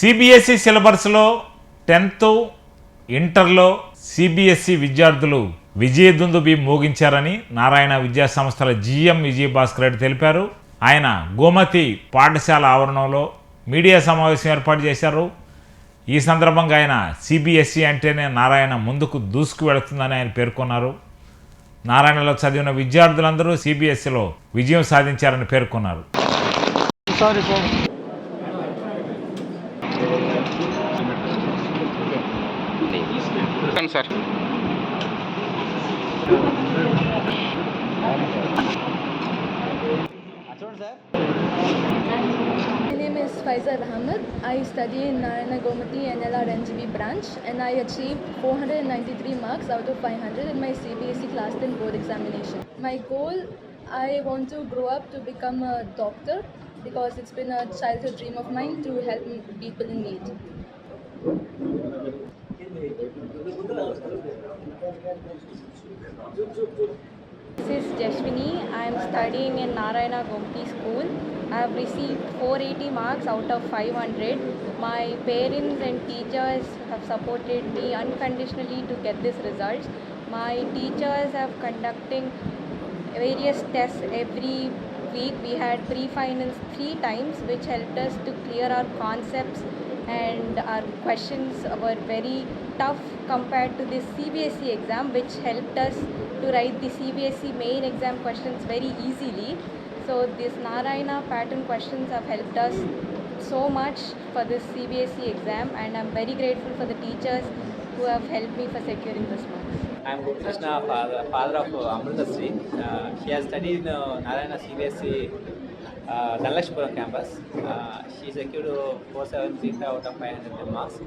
CBSE సిలబస్లో tenth ఇంటర్లో CBSE విద్యార్థులు బి మోగించారని నారాయణ విద్యా సంస్థల జిఎం విజయభాస్కర్ రెడ్డి తెలిపారు ఆయన గోమతి పాఠశాల ఆవరణంలో మీడియా సమావేశం ఏర్పాటు చేశారు ఈ సందర్భంగా ఆయన సిబిఎస్ఈ అంటేనే నారాయణ ముందుకు దూసుకు వెళుతుందని ఆయన పేర్కొన్నారు నారాయణలో చదివిన విద్యార్థులందరూ సిబిఎస్ఈలో విజయం సాధించారని పేర్కొన్నారు సారీ సార్ చెప్పండి sir My name is Faizal Ahmed. I study in Narayana Gomati NLR NGB branch and I achieved 493 marks out of 500 in my CBSE class 10 board examination. My goal, I want to grow up to become a doctor because it's been a childhood dream of mine to help people in need. This is Jashwini. I am studying in Narayana Gomti School. I have received 480 marks out of 500. My parents and teachers have supported me unconditionally to get this results. My teachers have conducting various tests every week. We had pre-finals three times which helped us to clear our concepts and our questions were very tough compared to this CBSE exam which helped us to write the CBSE main exam questions very easily. So these Narayana pattern questions have helped us so much for this CBSE exam and I'm very grateful for the teachers who have helped me for securing this marks. I'm Krishna, father, father of Amrita Sri. Uh, she has studied uh, Narayana CBSE uh, Nallashpuram campus. Uh, she secured 473 out of 500 marks.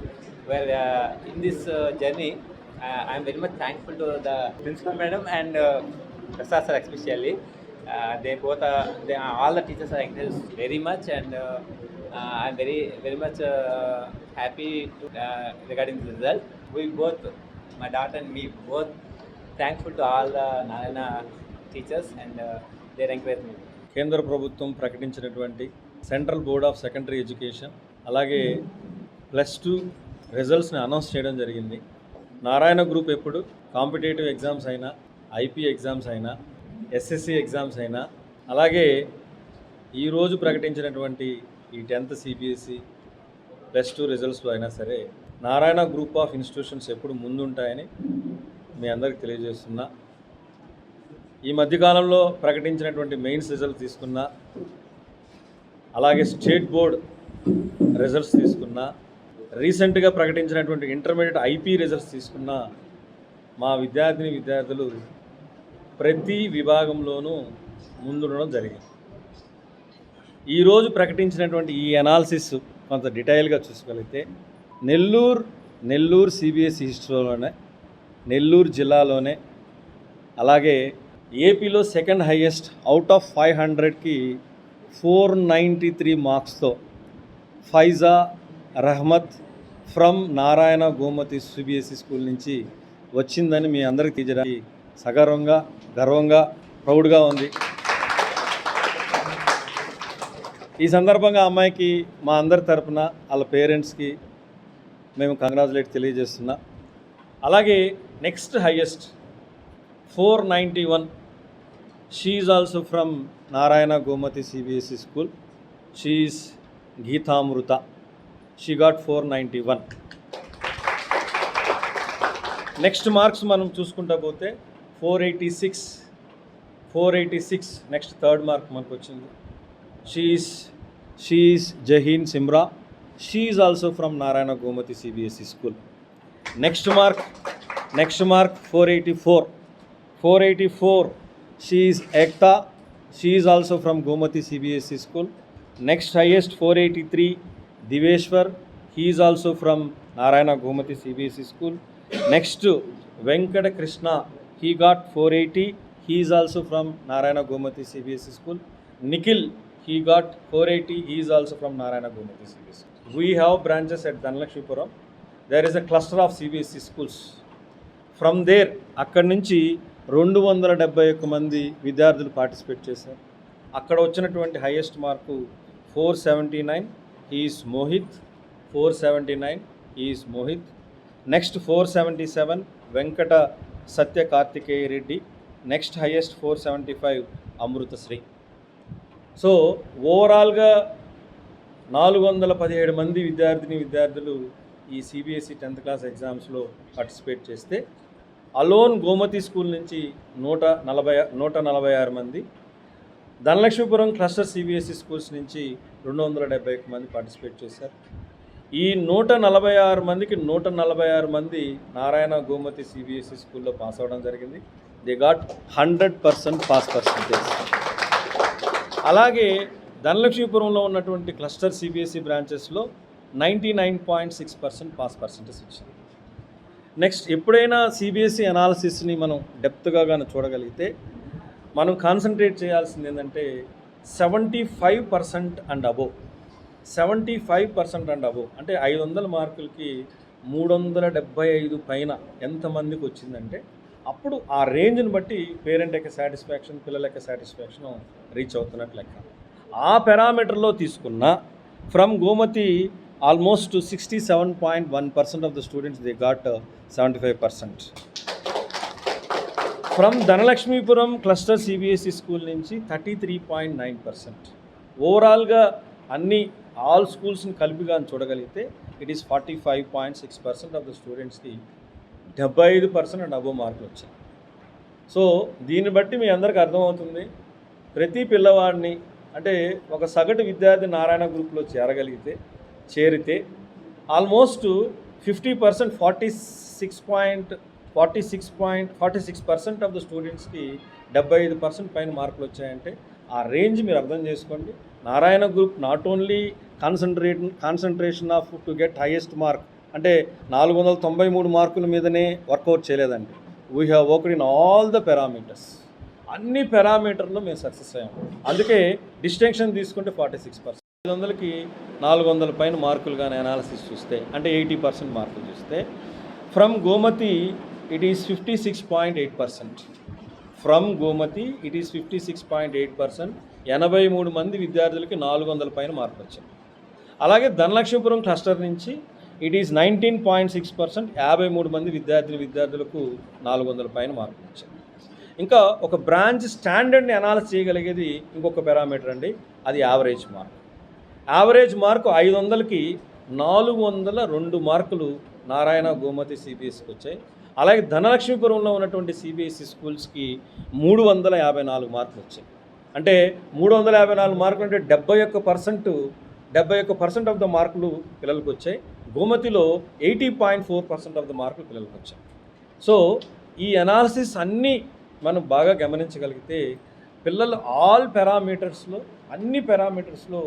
Well, uh, in this uh, journey, uh, I am very much thankful to the principal madam and uh, Prasad especially. Uh, they both are, they are, all the teachers are engaged very much and uh, uh, I'm very very much uh, happy to, uh, regarding the result. We both, my daughter and me, both thankful to all the Narayana teachers and uh, their encouragement. కేంద్ర ప్రభుత్వం ప్రకటించినటువంటి central board of secondary education అలాగే plus two రిజల్ట్స్ని announce చేయడం జరిగింది Narayana group ఎప్పుడు competitive exams అయినా IP exams అయినా ఎస్ఎస్సి ఎగ్జామ్స్ అయినా అలాగే ఈరోజు ప్రకటించినటువంటి ఈ టెన్త్ సిబిఎస్ఈ ప్లస్ టూ రిజల్ట్స్లో అయినా సరే నారాయణ గ్రూప్ ఆఫ్ ఇన్స్టిట్యూషన్స్ ఎప్పుడు ముందుంటాయని మీ అందరికి తెలియజేస్తున్నా ఈ మధ్యకాలంలో ప్రకటించినటువంటి మెయిన్స్ రిజల్ట్ తీసుకున్నా అలాగే స్టేట్ బోర్డ్ రిజల్ట్స్ తీసుకున్నా రీసెంట్గా ప్రకటించినటువంటి ఇంటర్మీడియట్ ఐపీ రిజల్ట్స్ తీసుకున్న మా విద్యార్థిని విద్యార్థులు ప్రతి విభాగంలోనూ ముందుండడం జరిగింది ఈరోజు ప్రకటించినటువంటి ఈ అనాలిసిస్ కొంత డీటెయిల్గా చూసుకోగలిగితే నెల్లూరు నెల్లూరు సిబిఎస్ఈ హిస్టరీలోనే నెల్లూరు జిల్లాలోనే అలాగే ఏపీలో second highest out of five హండ్రెడ్కి four ninety three మార్క్స్తో Faiza Rahmat from Narayana Gomathi CBSE school నుంచి వచ్చిందని మీ అందరికీ తీర్చడానికి సగర్వంగా గర్వంగా ప్రౌడ్గా ఉంది ఈ సందర్భంగా అమ్మాయికి మా అందరి తరపున వాళ్ళ పేరెంట్స్కి మేము కంగ్రాచులేట్ తెలియజేస్తున్నా అలాగే next highest four ninety one she is also from Narayana Gomathi CBSE school she Geetamrita she got four ninety one next marks మనం చూసుకుంటా పోతే four eighty six four eighty six next third mark మనకు వచ్చింది she is she is Zaheen Simra she is also from Narayana Gomathi CBSE school next mark next mark four eighty four four eighty four She is Ekta. She is also from Gomati CBSE school. Next highest 483, Diveshwar. He is also from Narayana Gomati CBSE school. Next to Venkata Krishna. He got 480. He is also from Narayana Gomati CBSE school. Nikhil. He got 480. He is also from Narayana Gomati CBSE school. We have branches at Dhanlaksmipuram. There is a cluster of CBSE schools. From there, Akkad nunchi రెండు వందల డెబ్బై ఒక్క మంది విద్యార్థులు participate చేశారు అక్కడ వచ్చినటువంటి highest mark four seventy nine is Mohit four seventy nine is Mohit next four seventy seven Venkata Satya Karthikeya Reddy next highest four seventy five Amruthasri so ఓవరాల్గా నాలుగు వందల పదిహేడు మంది విద్యార్థిని విద్యార్థులు ఈ సిబిఎస్ఈ టెన్త్ క్లాస్ ఎగ్జామ్స్లో పార్టిసిపేట్ చేస్తే అలోన్ గోమతి స్కూల్ నుంచి నూట నలభై నూట నలభై ఆరు మంది ధనలక్ష్మీపురం క్లస్టర్ సిబిఎస్ఈ స్కూల్స్ నుంచి రెండు వందల డెబ్బై ఒక మంది పార్టిసిపేట్ చేశారు ఈ నూట నలభై ఆరు మందికి నూట నలభై ఆరు మంది నారాయణ గోమతి సిబిఎస్ఈ స్కూల్లో పాస్ అవ్వడం జరిగింది they got hundred percent pass percentage అలాగే ధనలక్ష్మీపురంలో ఉన్నటువంటి cluster CBSE బ్రాంచెస్లో ninety nine point six percent pass percentage వచ్చింది నెక్స్ట్ ఎప్పుడైనా సిబిఎస్ఈ అనాలసిస్ని e మనం డెప్త్గా కానీ చూడగలిగితే మనం కాన్సన్ట్రేట్ చేయాల్సింది ఏంటంటే seventy five percent and above seventy five percent and above అంటే ఐదు వందల మార్కులకి మూడు వందల డెబ్బై ఐదు పైన ఎంతమందికి వచ్చిందంటే అప్పుడు ఆ రేంజ్ని బట్టి పేరెంట్ యొక్క సాటిస్ఫాక్షన్ పిల్లల యొక్క సాటిస్ఫాక్షన్ రీచ్ అవుతున్నట్లు లెక్క ఆ పెరామీటర్లో తీసుకున్న from Gomathi almost sixty seven point one percent of the students they got seventy five percent from Dhanalakshmipuram cluster CBSE school నుంచి thirty three point nine percent ఓవరాల్గా అన్ని ఆల్ స్కూల్స్ని కలిపి కానీ చూడగలిగితే it is forty five point six percent of the స్టూడెంట్స్కి డెబ్బై ఐదు పర్సెంట్ అండ్ అబో మార్కులు వచ్చాయి సో దీన్ని బట్టి మీ అందరికి అర్థమవుతుంది ప్రతి పిల్లవాడిని అంటే ఒక సగటు విద్యార్థి నారాయణ గ్రూప్లో చేరగలిగితే చేరితే almost fifty percent forty six point forty six point forty six percent of the స్టూడెంట్స్కి డెబ్బై ఐదు పర్సెంట్ పైన మార్కులు వచ్చాయంటే ఆ రేంజ్ మీరు అర్థం చేసుకోండి Narayana group not only concentrate concentration of to get highest mark అంటే నాలుగు వందల తొంభై మూడు మార్కుల మీదనే వర్కౌట్ చేయలేదండి we have worked in all the parameters అన్ని పారామీటర్లు మేము సక్సెస్ అయ్యాము అందుకే డిస్టింక్షన్ తీసుకుంటే ఫార్టీ సిక్స్ పర్సెంట్ ఐదు వందలకి నాలుగు వందల పైన మార్కులు కానీ అనాలిసిస్ చూస్తే అంటే ఎయిటీ పర్సెంట్ మార్కులు చూస్తే from Gomathi it is fifty six point eight percent from Gomathi it is fifty six point eight percent ఎనభై మూడు మంది విద్యార్థులకి నాలుగు వందల పైన మార్కులు వచ్చాయి అలాగే ధనలక్ష్మీపురం క్లస్టర్ నుంచి it is nineteen point six percent యాభై మూడు మంది విద్యార్థులు విద్యార్థులకు నాలుగు వందల పైన మార్కులు వచ్చాయి ఇంకా ఒక బ్రాంచ్ స్టాండర్డ్ని అనాలిసిస్ చేయగలిగేది ఇంకొక పారామీటర్ అండి అది యావరేజ్ మార్క్ యావరేజ్ మార్కు ఐదు వందలకి నాలుగు వందల రెండు మార్కులు నారాయణ గోమతి సిబిఎస్సికి వచ్చాయి అలాగే ధనలక్ష్మీపురంలో ఉన్నటువంటి సిబిఎస్ఈ స్కూల్స్కి e మూడు వందల యాభై నాలుగు మార్కులు వచ్చాయి అంటే మూడు వందల యాభై నాలుగు మార్కులు అంటే డెబ్బై ఒక్క పర్సెంట్ డెబ్బై ఒక్క పర్సెంట్ ఆఫ్ ద మార్కులు పిల్లలకు వచ్చాయి గోమతిలో eighty point four percent of the మార్కులు పిల్లలకు వచ్చాయి సో ఈ అనాలిసిస్ అన్నీ మనం బాగా గమనించగలిగితే పిల్లలు ఆల్ పారామీటర్స్లో అన్ని పారామీటర్స్లో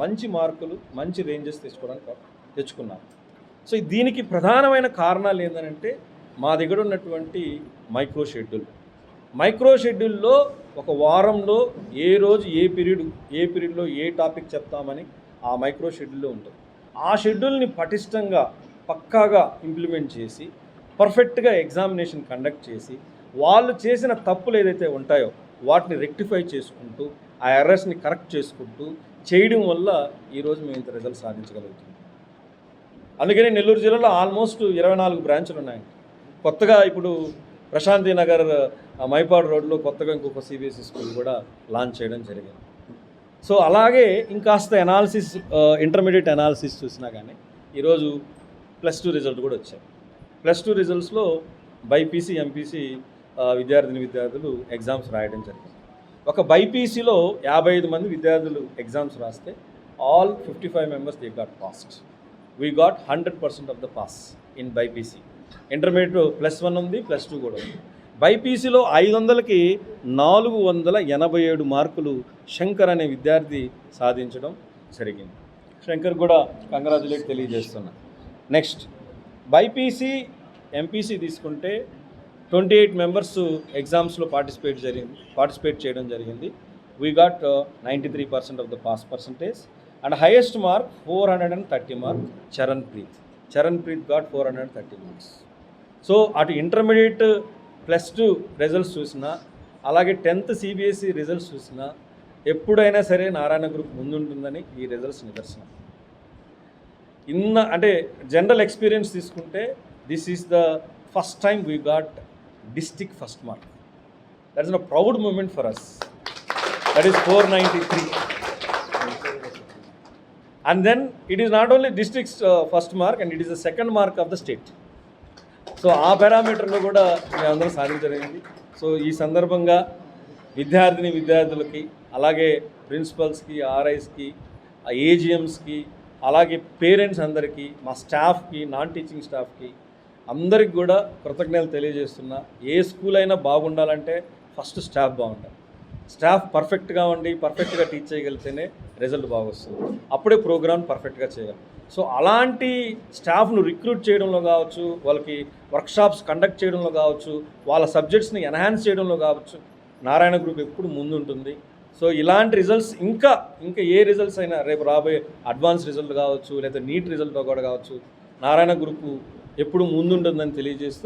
మంచి మార్కులు మంచి రేంజెస్ తెచ్చుకోవడానికి తెచ్చుకున్నాను సో దీనికి ప్రధానమైన కారణాలు ఏంటంటే మా దగ్గర ఉన్నటువంటి మైక్రో షెడ్యూల్ మైక్రో షెడ్యూల్లో ఒక వారంలో ఏ రోజు ఏ పీరియడ్ ఏ పీరియడ్లో ఏ టాపిక్ చెప్తామని ఆ మైక్రో షెడ్యూల్లో ఉంటుంది ఆ షెడ్యూల్ని పటిష్టంగా పక్కాగా ఇంప్లిమెంట్ చేసి పర్ఫెక్ట్గా ఎగ్జామినేషన్ కండక్ట్ చేసి వాళ్ళు చేసిన తప్పులు ఏదైతే ఉంటాయో వాటిని రెక్టిఫై చేసుకుంటూ ఆ ఎర్రర్స్ని కరెక్ట్ చేసుకుంటూ చేయడం వల్ల ఈరోజు మేము ఇంత రిజల్ట్ సాధించగలుగుతుంది అందుకని నెల్లూరు జిల్లాలో ఆల్మోస్ట్ ఇరవై నాలుగు బ్రాంచ్లు ఉన్నాయి కొత్తగా ఇప్పుడు ప్రశాంతి నగర్ మైపాడు రోడ్లో కొత్తగా ఇంకొక సిబిఎస్ఈ స్కూల్ కూడా లాంచ్ చేయడం జరిగింది సో అలాగే ఇంకాస్త ఎనాలిసిస్ ఇంటర్మీడియట్ ఎనాలిసిస్ చూసినా కానీ ఈరోజు ప్లస్ టూ రిజల్ట్ కూడా వచ్చాయి ప్లస్ టూ రిజల్ట్స్లో బైపీసీ ఎంపీసీ విద్యార్థిని విద్యార్థులు ఎగ్జామ్స్ రాయడం జరిగింది ఒక బైపీసీలో యాభై ఐదు మంది విద్యార్థులు ఎగ్జామ్స్ రాస్తే all fifty five members they got pass we got hundred percent of the pass in BiPC intermediate plus one ఉంది ప్లస్ టూ కూడా ఉంది బైపీసీలో ఐదు వందలకి నాలుగు వందల ఎనభై ఏడు మార్కులు శంకర్ అనే విద్యార్థి సాధించడం జరిగింది శంకర్ కూడా కంగ్రాచులేట్ తెలియజేస్తున్నా నెక్స్ట్ బైపీసీ ఎంపీసీ తీసుకుంటే ట్వంటీ ఎయిట్ మెంబర్స్ ఎగ్జామ్స్లో పార్టిసిపేట్ జరిగింది పార్టిసిపేట్ చేయడం జరిగింది we got ninety three percent of the pass percentage and highest mark four hundred and thirty mark Charan Preet Charan Preet got four hundred and thirty marks so అటు intermediate plus two results చూసినా అలాగే tenth CBSE results చూసినా ఎప్పుడైనా సరే Narayana group ముందుంటుందని ఈ results నిదర్శనం ఇన్న అంటే జనరల్ ఎక్స్పీరియన్స్ తీసుకుంటే this is the first time we got district first mark that is a proud moment for us that is four ninety three and then it is not only districts first mark and it is the second mark of the state so ఆ పారామీటర్లో కూడా మేము అందరం సాధించలేదు so ఈ సందర్భంగా విద్యార్థిని విద్యార్థులకి అలాగే ప్రిన్సిపల్స్కి ఆర్ఐస్కి ఏజిఎమ్స్కి అలాగే పేరెంట్స్ అందరికీ మా స్టాఫ్కి నాన్ టీచింగ్ స్టాఫ్కి అందరికి కూడా కృతజ్ఞతలు తెలియజేస్తున్నా ఏ స్కూల్ అయినా బాగుండాలంటే ఫస్ట్ స్టాఫ్ బాగుండాలి స్టాఫ్ పర్ఫెక్ట్గా ఉండి పర్ఫెక్ట్గా టీచ్ చేయగలిగితేనే రిజల్ట్ బాగొస్తుంది అప్పుడే ప్రోగ్రామ్ పర్ఫెక్ట్గా చేయాలి సో అలాంటి స్టాఫ్ను రిక్రూట్ చేయడంలో కావచ్చు వాళ్ళకి వర్క్షాప్స్ కండక్ట్ చేయడంలో కావచ్చు వాళ్ళ సబ్జెక్ట్స్ని ఎన్హాన్స్ చేయడంలో కావచ్చు నారాయణ గ్రూప్ ఎప్పుడు ముందుంటుంది సో ఇలాంటి రిజల్ట్స్ ఇంకా ఇంకా ఏ రిజల్ట్స్ అయినా రేపు రాబోయే అడ్వాన్స్ రిజల్ట్ కావచ్చు లేదా నీట్ రిజల్ట్ కూడా కావచ్చు నారాయణ గ్రూపు ఎప్పుడు ముందుంటుందని తెలియజేస్తూ